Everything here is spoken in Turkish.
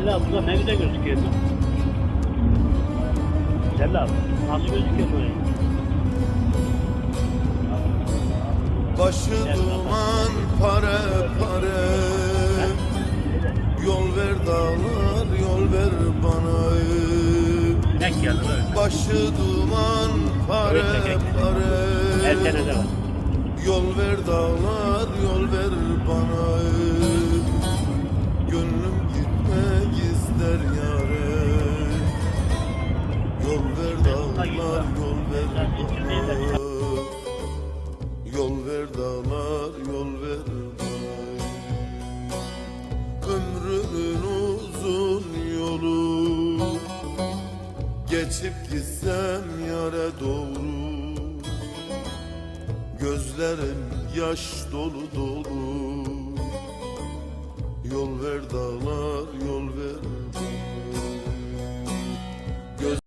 Sella burada ne güzel gözüküyor. Sella nasıl gözüküyor burayı? Başı duman pare pare Yol ver dağlar yol ver bana Sinek geldi böyle. Başı duman pare. Her pare de var. Yol ver dağlar dağlar yol ver bana. Yol ver dağlar yol ver bana. Ömrümün uzun yolu. Geçip gitsem yare doğru. Gözlerim yaş dolu dolu. Yol ver dağlar yol ver